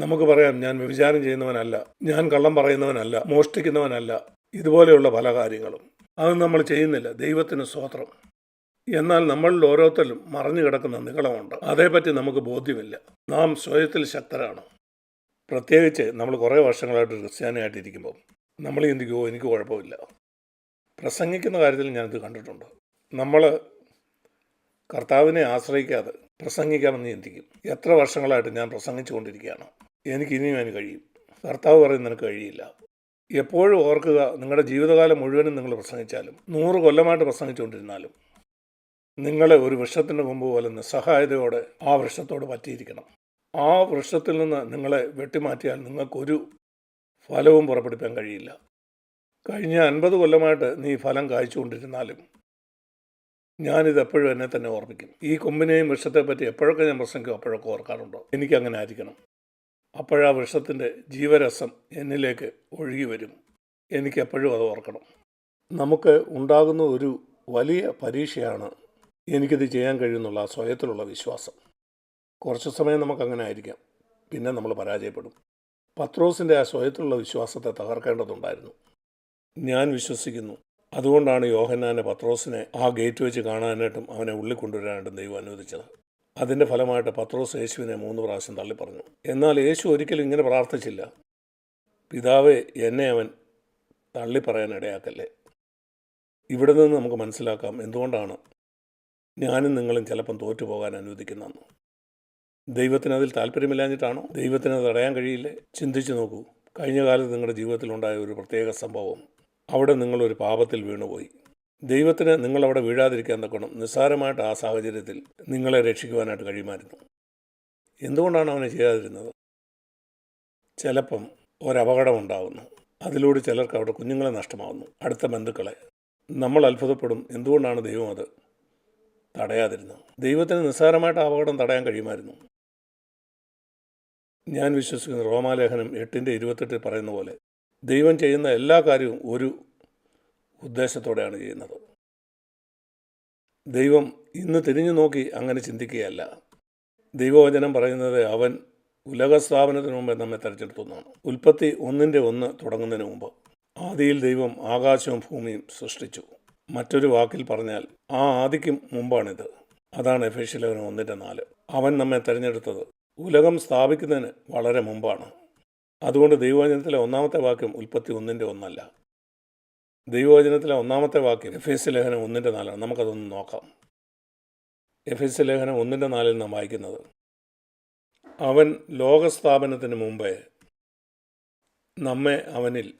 നമുക്ക് പറയാം ഞാൻ വ്യഭിചാരം ചെയ്യുന്നവനല്ല ഞാൻ കള്ളം പറയുന്നവനല്ല മോഷ്ടിക്കുന്നവനല്ല. ഇതുപോലെയുള്ള പല കാര്യങ്ങളും. അത് നമ്മൾ ചെയ്യുന്നില്ല. ദൈവത്തിന് സ്വോത്രം. എന്നാൽ നമ്മളിൽ ഓരോരുത്തരും മറഞ്ഞു കിടക്കുന്ന നികളമുണ്ട് അതേപ്പറ്റി നമുക്ക് ബോധ്യമില്ല. നാം സ്വയത്തിൽ ശക്തരാണ്. പ്രത്യേകിച്ച് നമ്മൾ കുറേ വർഷങ്ങളായിട്ട് ക്രിസ്ത്യാനിയായിട്ടിരിക്കുമ്പോൾ നമ്മൾ ചിന്തിക്കുമോ എനിക്ക് കുഴപ്പമില്ല. പ്രസംഗിക്കുന്ന കാര്യത്തിൽ ഞാനിത് കണ്ടിട്ടുണ്ട്. നമ്മൾ കർത്താവിനെ ആശ്രയിക്കാതെ പ്രസംഗിക്കാമെന്ന് ചിന്തിക്കും. എത്ര വർഷങ്ങളായിട്ട് ഞാൻ പ്രസംഗിച്ചു കൊണ്ടിരിക്കുകയാണ് എനിക്ക് ഇനിയും അതിന് കഴിയും. കർത്താവ് പറയും നിനക്ക് കഴിയില്ല. എപ്പോഴും ഓർക്കുക നിങ്ങളുടെ ജീവിതകാലം മുഴുവനും നിങ്ങൾ പ്രസംഗിച്ചാലും നൂറ് കൊല്ലമായിട്ട് പ്രസംഗിച്ചുകൊണ്ടിരുന്നാലും നിങ്ങളെ ഒരു വൃക്ഷത്തിന്റെ മുമ്പ് പോലെ നിസ്സഹായതയോടെ ആ വൃക്ഷത്തോട് പറ്റിയിരിക്കണം. ആ വൃക്ഷത്തിൽ നിന്ന് നിങ്ങളെ വെട്ടിമാറ്റിയാൽ നിങ്ങൾക്കൊരു ഫലവും പുറപ്പെടുപ്പാൻ കഴിയില്ല. കഴിഞ്ഞ അൻപത് കൊല്ലമായിട്ട് നീ ഫലം കായ്ച്ചുകൊണ്ടിരുന്നാലും ഞാനിത് എപ്പോഴും എന്നെ തന്നെ ഓർമ്മിക്കും. ഈ കൊമ്പിനെയും വൃക്ഷത്തെ പറ്റി എപ്പോഴൊക്കെ ഞാൻ പ്രസംഗിക്കും അപ്പോഴൊക്കെ ഓർക്കാറുണ്ടോ? എനിക്കങ്ങനെ ആയിരിക്കണം. അപ്പോഴാ വൃക്ഷത്തിന്റെ ജീവരസം എന്നിലേക്ക് ഒഴുകി വരും. എനിക്കെപ്പോഴും അത് ഓർക്കണം. നമുക്ക് ഉണ്ടാകുന്ന ഒരു വലിയ പരീക്ഷയാണ്. എനിക്കിത് ചെയ്യാൻ കഴിയുന്നുള്ള സ്വയത്തിലുള്ള വിശ്വാസം. കുറച്ച് സമയം നമുക്കങ്ങനെ ആയിരിക്കാം. പിന്നെ നമ്മൾ പരാജയപ്പെടും. പത്രോസിന്റെ ആ സ്വയത്തിലുള്ള വിശ്വാസത്തെ തകർക്കേണ്ടതുണ്ടായിരുന്നു. ഞാൻ വിശ്വസിക്കുന്നു. അതുകൊണ്ടാണ് യോഹന്നാനെ പത്രോസിനെ ആ ഗേറ്റ് വെച്ച് കാണാനായിട്ടും അവനെ ഉള്ളിൽ കൊണ്ടുവരാനായിട്ടും ദൈവം അനുവദിച്ചത്. അതിന്റെ ഫലമായിട്ട് പത്രോസ് യേശുവിനെ മൂന്ന് പ്രാവശ്യം തള്ളിപ്പറഞ്ഞു. എന്നാൽ യേശു ഒരിക്കലും ഇങ്ങനെ പ്രാർത്ഥിച്ചില്ല. പിതാവെ എന്നെ അവൻ തള്ളിപ്പറയാൻ ഇടയാക്കല്ലേ ഇവിടെ നിന്ന് നമുക്ക് മനസ്സിലാക്കാം എന്തുകൊണ്ടാണ് ഞാനും നിങ്ങളും ചിലപ്പം തോറ്റുപോകാൻ അനുവദിക്കുന്നതെന്ന്. ദൈവത്തിന് അതിൽ താല്പര്യമില്ലാഞ്ഞിട്ടാണോ? ദൈവത്തിന് അത് തടയാൻ കഴിയില്ലേ? ചിന്തിച്ചു നോക്കൂ. കഴിഞ്ഞ കാലത്ത് നിങ്ങളുടെ ജീവിതത്തിലുണ്ടായ ഒരു പ്രത്യേക സംഭവം. അവിടെ നിങ്ങളൊരു പാപത്തിൽ വീണുപോയി. ദൈവത്തിന് നിങ്ങളവിടെ വീഴാതിരിക്കാൻ തക്കണം നിസ്സാരമായിട്ട് ആ സാഹചര്യത്തിൽ നിങ്ങളെ രക്ഷിക്കുവാനായിട്ട് കഴിയുമായിരുന്നു. എന്തുകൊണ്ടാണ് അവനെ ചെയ്യാതിരുന്നത്? ചിലപ്പം ഒരപകടം ഉണ്ടാകുന്നു അതിലൂടെ ചിലർക്ക് അവിടെ കുഞ്ഞുങ്ങളെ നഷ്ടമാകുന്നു അടുത്ത ബന്ധുക്കളെ. നമ്മൾ അത്ഭുതപ്പെടും. എന്തുകൊണ്ടാണ് ദൈവം അത് തടയാതിരുന്നത്? ദൈവത്തിന് നിസ്സാരമായിട്ട് അപകടം തടയാൻ കഴിയുമായിരുന്നു. ഞാൻ വിശ്വസിക്കുന്ന റോമാലേഖനം എട്ടിന്റെ ഇരുപത്തെട്ടിൽ പറയുന്ന പോലെ ദൈവം ചെയ്യുന്ന എല്ലാ കാര്യവും ഒരു ഉദ്ദേശത്തോടെയാണ് ചെയ്യുന്നത്. ദൈവം ഇന്ന് തിരിഞ്ഞു നോക്കി അങ്ങനെ ചിന്തിക്കുകയല്ല. ദൈവവചനം പറയുന്നത് അവൻ ഉലക സ്ഥാപനത്തിന് മുമ്പ് നമ്മെ തെരഞ്ഞെടുത്തു എന്നാണ് ഉൽപ്പത്തി ഒന്നിന്റെ ഒന്ന് തുടങ്ങുന്നതിന് മുമ്പ് ആദിയിൽ ദൈവം ആകാശവും ഭൂമിയും സൃഷ്ടിച്ചു. മറ്റൊരു വാക്കിൽ പറഞ്ഞാൽ ആ ആദിക്കും മുമ്പാണിത്. അതാണ് എഫേഷ്യലവൻ ഒന്നിന്റെ നാല്. അവൻ നമ്മെ തിരഞ്ഞെടുത്തത് ഉലകം സ്ഥാപിക്കുന്നതിന് വളരെ മുമ്പാണ്. അതുകൊണ്ട് ദൈവവചനത്തിലെ ഒന്നാമത്തെ വാക്യം ഉൽപ്പത്തി ഒന്നിന്റെ ഒന്നല്ല. ദൈവവചനത്തിലെ ഒന്നാമത്തെ വാക്യം എഫ് എസ് ലേഖനം ഒന്നിന്റെ നാലാണ് നമുക്കതൊന്ന് നോക്കാം. എഫ് എസ് ലേഖനം ഒന്നിന്റെ നാലിൽ നാം വായിക്കുന്നത്. അവൻ ലോകസ്ഥാപനത്തിന് മുമ്പേ നമ്മെ അവനിൽ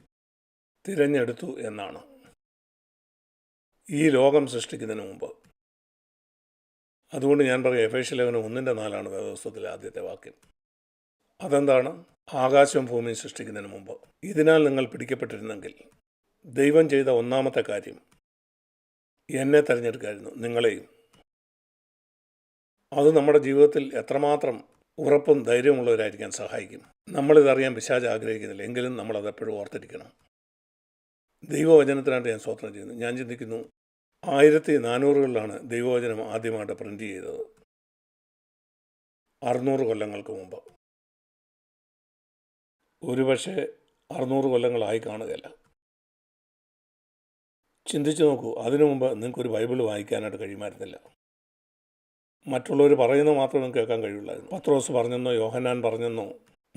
തിരഞ്ഞെടുത്തു എന്നാണ്. ഈ ലോകം സൃഷ്ടിക്കുന്നതിന് മുമ്പ്. അതുകൊണ്ട് ഞാൻ പറയാം എഫേഷ്യ ലേഖനം ഒന്നിന്റെ നാലാണ് വേദോസ്തത്തിലെ ആദ്യത്തെ വാക്യം. അതെന്താണ്? ആകാശവും ഭൂമിയും സൃഷ്ടിക്കുന്നതിന് മുമ്പ്. ഇതിനാൽ നിങ്ങൾ പിടിക്കപ്പെട്ടിരുന്നെങ്കിൽ ദൈവം ചെയ്ത ഒന്നാമത്തെ കാര്യം. എന്നെ തിരഞ്ഞെടുക്കായിരുന്നു നിങ്ങളെയും. അത് നമ്മുടെ ജീവിതത്തിൽ എത്രമാത്രം ഉറപ്പും ധൈര്യമുള്ളവരായിരിക്കാൻ സഹായിക്കും. നമ്മളിതറിയാൻ പിശാജ് ആഗ്രഹിക്കുന്നില്ല എങ്കിലും നമ്മളത് എപ്പോഴും ഓർത്തിരിക്കണം. ദൈവവചനത്തിനായിട്ട് ഞാൻ സ്വപ്നം ചെയ്യുന്നു. ഞാൻ ചിന്തിക്കുന്നു ആയിരത്തി നാനൂറുകളിലാണ് ദൈവവചനം ആദ്യമായിട്ട് പ്രിന്റ് ചെയ്തത്. അറുന്നൂറ് കൊല്ലങ്ങൾക്ക് മുമ്പ്. ഒരുപക്ഷെ അറുന്നൂറ് കൊല്ലങ്ങളായി കാണുകയല്ല. ചിന്തിച്ചു നോക്കൂ. അതിനു മുമ്പ് നിങ്ങൾക്കൊരു ബൈബിൾ വായിക്കാനായിട്ട് കഴിയുമായിരുന്നില്ല. മറ്റുള്ളവർ പറയുന്നത് മാത്രമേ നിങ്ങൾക്ക് കേൾക്കാൻ കഴിയുള്ളായിരുന്നു പത്രോസ് പറഞ്ഞെന്നോ യോഹന്നാൻ പറഞ്ഞെന്നോ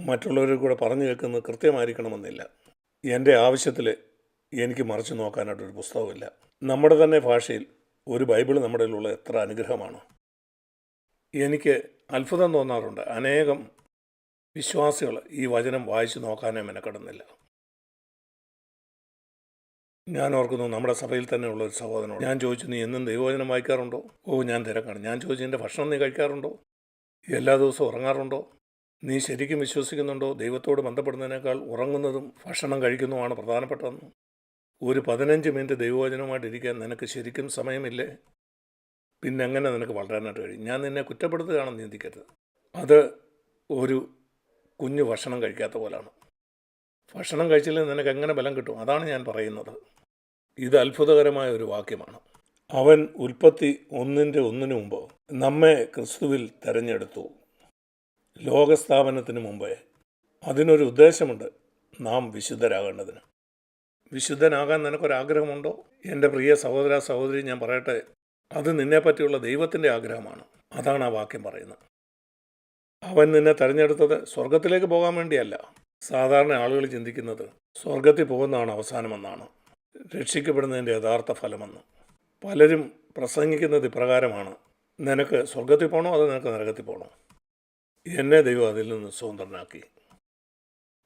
മറ്റുള്ളവർ കൂടെ പറഞ്ഞു കേൾക്കുന്നത് കൃത്യമായിരിക്കണമെന്നില്ല. എന്റെ ആവശ്യത്തിൽ എനിക്ക് മറിച്ച് നോക്കാനായിട്ടൊരു പുസ്തകമില്ല നമ്മുടെ തന്നെ ഭാഷയിൽ ഒരു ബൈബിൾ നമ്മുടെ ഉള്ള എത്ര അനുഗ്രഹമാണ്. എനിക്ക് അത്ഭുതം തോന്നാറുണ്ട്. അനേകം വിശ്വാസികൾ ഈ വചനം വായിച്ചു നോക്കാനേ മെനക്കെടുന്നില്ല ഞാൻ ഓർക്കുന്നു നമ്മുടെ സഭയിൽ തന്നെയുള്ള ഒരു സഹോദരനോട്. ഞാൻ ചോദിച്ചു നീ എന്നും ദൈവവചനം വായിക്കാറുണ്ടോ? ഓ ഞാൻ തിരക്കാണ്. ഞാൻ ചോദിച്ചു എന്റെ ഭക്ഷണം നീ കഴിക്കാറുണ്ടോ? എല്ലാ ദിവസവും ഉറങ്ങാറുണ്ടോ? നീ ശരിക്കും വിശ്വസിക്കുന്നുണ്ടോ? ദൈവത്തോട് ബന്ധപ്പെടുന്നതിനേക്കാൾ ഉറങ്ങുന്നതും ഭക്ഷണം കഴിക്കുന്നതുമാണ് പ്രധാനപ്പെട്ടതെന്ന്. ഒരു പതിനഞ്ച് മിനിറ്റ് ദൈവവചനമായിട്ട് ഇരിക്കാൻ നിനക്ക് ശരിക്കും സമയമില്ലേ? പിന്നെ എങ്ങനെ നിനക്ക് വളരാനായിട്ട് കഴിയും? ഞാൻ നിന്നെ കുറ്റപ്പെടുത്തുകയാണെന്ന് ചിന്തിക്കരുത്. അത് ഒരു കുഞ്ഞു ഭക്ഷണം കഴിക്കാത്ത പോലാണ്. ഭക്ഷണം കഴിച്ചില്ലെങ്കിൽ നിനക്ക് എങ്ങനെ ബലം കിട്ടും? അതാണ് ഞാൻ പറയുന്നത്. ഇത് അത്ഭുതകരമായ ഒരു വാക്യമാണ്. അവൻ ഉൽപ്പത്തി ഒന്നിന്റെ ഒന്നിനു മുമ്പ് നമ്മെ ക്രിസ്തുവിൽ തെരഞ്ഞെടുത്തു. ലോകസ്ഥാപനത്തിന് മുമ്പേ അതിനൊരു ഉദ്ദേശമുണ്ട് നാം വിശുദ്ധരാകേണ്ടതിന്. വിശുദ്ധനാകാൻ നിനക്കൊരാഗ്രഹമുണ്ടോ? എന്റെ പ്രിയ സഹോദര സഹോദരി ഞാൻ പറയട്ടെ അത് നിന്നെപ്പറ്റിയുള്ള ദൈവത്തിന്റെ ആഗ്രഹമാണ്. അതാണ് ആ വാക്യം പറയുന്നത്. അവൻ നിന്നെ തെരഞ്ഞെടുത്തത് സ്വർഗത്തിലേക്ക് പോകാൻ വേണ്ടിയല്ല. സാധാരണ ആളുകൾ ചിന്തിക്കുന്നത് സ്വർഗത്തിൽ പോകുന്നതാണ് അവസാനമെന്നാണ്. രക്ഷിക്കപ്പെടുന്നതിന്റെ യഥാർത്ഥ ഫലമെന്ന്. പലരും പ്രസംഗിക്കുന്നത് ഇപ്രകാരമാണ്. നിനക്ക് സ്വർഗത്തിൽ പോകണോ അതോ നിനക്ക് നരകത്തിൽ പോകണോ എന്നെ ദൈവം അതിൽ നിന്ന് സ്വതന്ത്രനാക്കി.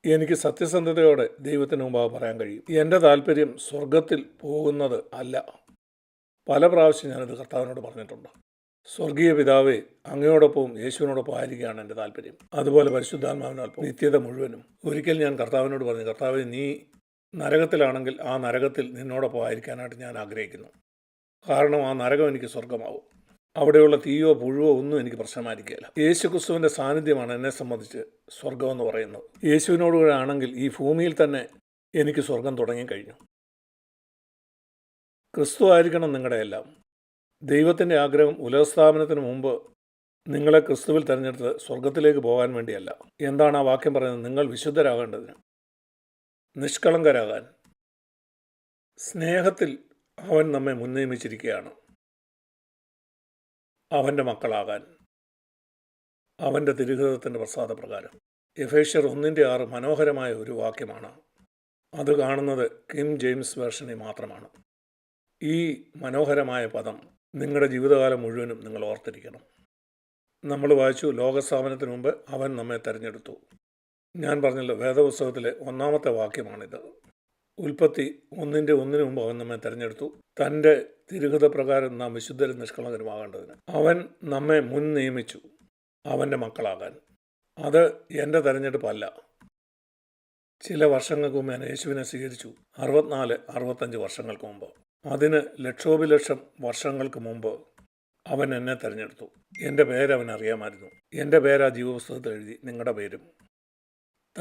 എനിക്ക് സത്യസന്ധതയോടെ ദൈവത്തിന് മുമ്പാകെ പറയാൻ കഴിയും. എന്റെ താല്പര്യം സ്വർഗത്തിൽ പോകുന്നത് അല്ല. പല പ്രാവശ്യം ഞാനത് കർത്താവിനോട് പറഞ്ഞിട്ടുണ്ട്. സ്വർഗീയ പിതാവെ അങ്ങയോടൊപ്പവും യേശുവിനോടൊപ്പം ആയിരിക്കുകയാണ് എന്റെ താല്പര്യം. അതുപോലെ പരിശുദ്ധാത്മാവിനോടൊപ്പം നിത്യത മുഴുവനും. ഒരിക്കൽ ഞാൻ കർത്താവിനോട് പറഞ്ഞു കർത്താവ് നീ നരകത്തിലാണെങ്കിൽ ആ നരകത്തിൽ നിന്നോടൊപ്പം ആയിരിക്കാനായിട്ട് ഞാൻ ആഗ്രഹിക്കുന്നു. കാരണം ആ നരകം എനിക്ക് സ്വർഗമാവും അവിടെയുള്ള തീയോ പുഴുവോ ഒന്നും എനിക്ക് പ്രശ്നമായിരിക്കില്ല യേശു ക്രിസ്തുവിന്റെ സാന്നിധ്യമാണ് എന്നെ സംബന്ധിച്ച് സ്വർഗമെന്ന് പറയുന്നത്. യേശുവിനോടുകൂടെ ആണെങ്കിൽ ഈ ഭൂമിയിൽ തന്നെ എനിക്ക് സ്വർഗം തുടങ്ങിക്കഴിഞ്ഞു ക്രിസ്തു ആയിരിക്കണം നിങ്ങളുടെ എല്ലാം ദൈവത്തിന്റെ ആഗ്രഹം ഉലസ്ഥാപനത്തിന് മുമ്പ് നിങ്ങളെ ക്രിസ്തുവിൽ തിരഞ്ഞെടുത്ത് സ്വർഗത്തിലേക്ക് പോകാൻ വേണ്ടിയല്ല. എന്താണ് ആ വാക്യം പറയുന്നത്? നിങ്ങൾ വിശുദ്ധരാകേണ്ടതിന് നിഷ്കളങ്കരാകാൻ. സ്നേഹത്തിൽ അവൻ നമ്മെ മുൻനിയമിച്ചിരിക്കുകയാണ്. അവന്റെ മക്കളാകാൻ. അവന്റെ തിരുഹൃതത്തിന്റെ പ്രസാദപ്രകാരം. എഫേഷ്യർ ഒന്നിന്റെ ആറ് മനോഹരമായ ഒരു വാക്യമാണ്. അത് കാണുന്നത് കിം ജെയിംസ് വേർഷനിൽ മാത്രമാണ്. ഈ മനോഹരമായ പദം നിങ്ങളുടെ ജീവിതകാലം മുഴുവനും നിങ്ങൾ ഓർത്തിരിക്കണം. നമ്മൾ വായിച്ചു ലോകസ്ഥാപനത്തിന് മുമ്പ് അവൻ നമ്മെ തിരഞ്ഞെടുത്തു. ഞാൻ പറഞ്ഞല്ലോ വേദപുസ്തകത്തിലെ ഒന്നാമത്തെ വാക്യമാണിത്. ഉൽപ്പത്തി ഒന്നിന്റെ ഒന്നിനു മുമ്പ് അവൻ നമ്മെ തിരഞ്ഞെടുത്തു. തന്റെ തിരുഹൃത പ്രകാരം നാം വിശുദ്ധരും നിഷ്കളങ്കരുമാകേണ്ടതിന് അവൻ നമ്മെ മുൻ നിയമിച്ചു. അവന്റെ മക്കളാകാൻ. അത് എന്റെ തെരഞ്ഞെടുപ്പല്ല. ചില വർഷങ്ങൾക്ക് മുമ്പ് ഞാൻ യേശുവിനെ സ്വീകരിച്ചു. അറുപത്തിനാല് അറുപത്തഞ്ച് വർഷങ്ങൾക്ക് മുമ്പ്. അതിന് ലക്ഷോപിലക്ഷം വർഷങ്ങൾക്ക് മുമ്പ് അവൻ എന്നെ തിരഞ്ഞെടുത്തു. എന്റെ പേര് അവൻ അറിയാമായിരുന്നു. എന്റെ പേര് ജീവപുസ്തകത്തിൽ എഴുതി നിങ്ങളുടെ പേരും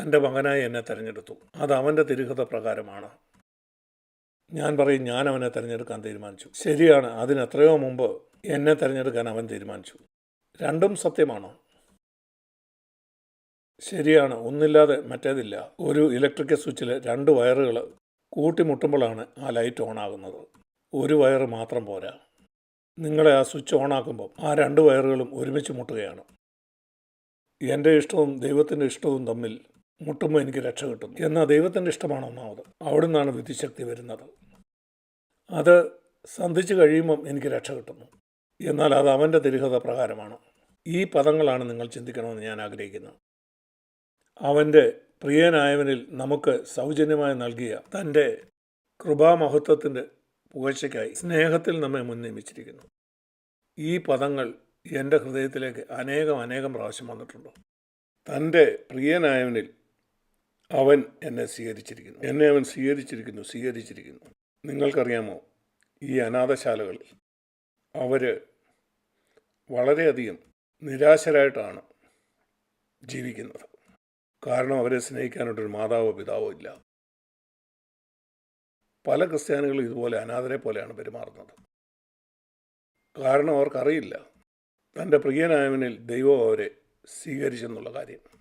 തന്റെ മകനായി എന്നെ തിരഞ്ഞെടുത്തു. അത് അവന്റെ തിരുഹത പ്രകാരമാണ്. ഞാൻ പറയും ഞാൻ അവനെ തിരഞ്ഞെടുക്കാൻ തീരുമാനിച്ചു. ശരിയാണ് അതിന് എത്രയോ മുമ്പ് എന്നെ തിരഞ്ഞെടുക്കാൻ അവൻ തീരുമാനിച്ചു. രണ്ടും സത്യമാണോ? ശരിയാണ് ഒന്നില്ലാതെ മറ്റേതില്ല. ഒരു ഇലക്ട്രിക്കൽ സ്വിച്ചിൽ രണ്ട് വയറുകൾ കൂട്ടിമുട്ടുമ്പോഴാണ് ആ ലൈറ്റ് ഓൺ ആകുന്നത് ഒരു വയർ മാത്രം പോരാ. നിങ്ങളെ ആ സ്വിച്ച് ഓണാക്കുമ്പോൾ ആ രണ്ട് വയറുകളും ഒരുമിച്ച് മുട്ടുകയാണ്. എന്റെ ഇഷ്ടവും ദൈവത്തിന്റെ ഇഷ്ടവും തമ്മിൽ മുട്ടുമ്പോൾ എനിക്ക് രക്ഷ കിട്ടും എന്നാൽ ദൈവത്തിന്റെ ഇഷ്ടമാണ് ഒന്നാമത്. അവിടെ നിന്നാണ് വിധിശക്തി വരുന്നത്. അത് സന്ധിച്ചു കഴിയുമ്പം എനിക്ക് രക്ഷ കിട്ടുന്നു. എന്നാൽ അത് അവന്റെ തിരുഹത പ്രകാരമാണ്. ഈ പദങ്ങളാണ് നിങ്ങൾ ചിന്തിക്കണമെന്ന് ഞാൻ ആഗ്രഹിക്കുന്നു. അവന്റെ പ്രിയനായവനിൽ നമുക്ക് സൗജന്യമായി നൽകിയ തന്റെ കൃപാമഹത്വത്തിന്റെ പുകഴ്ചയ്ക്കായി സ്നേഹത്തിൽ നമ്മെ മുൻനിയമിച്ചിരിക്കുന്നു ഈ പദങ്ങൾ എന്റെ ഹൃദയത്തിലേക്ക് അനേകം അനേകം പ്രാവശ്യം വന്നിട്ടുണ്ട്. തന്റെ പ്രിയനായവനിൽ അവൻ എന്നെ സ്വീകരിച്ചിരിക്കുന്നു. എന്നെ അവൻ സ്വീകരിച്ചിരിക്കുന്നു സ്വീകരിച്ചിരിക്കുന്നു. നിങ്ങൾക്കറിയാമോ ഈ അനാഥശാലകളിൽ അവർ വളരെയധികം നിരാശരായിട്ടാണ് ജീവിക്കുന്നത്. കാരണം അവരെ സ്നേഹിക്കാനായിട്ടൊരു മാതാവോ പിതാവോ ഇല്ല. പല ക്രിസ്ത്യാനികളും ഇതുപോലെ അനാഥരെ പോലെയാണ് പെരുമാറുന്നത്. കാരണം അവർക്കറിയില്ല. തന്റെ പ്രിയനായവനിൽ ദൈവം അവരെ സ്വീകരിച്ചെന്നുള്ള കാര്യം.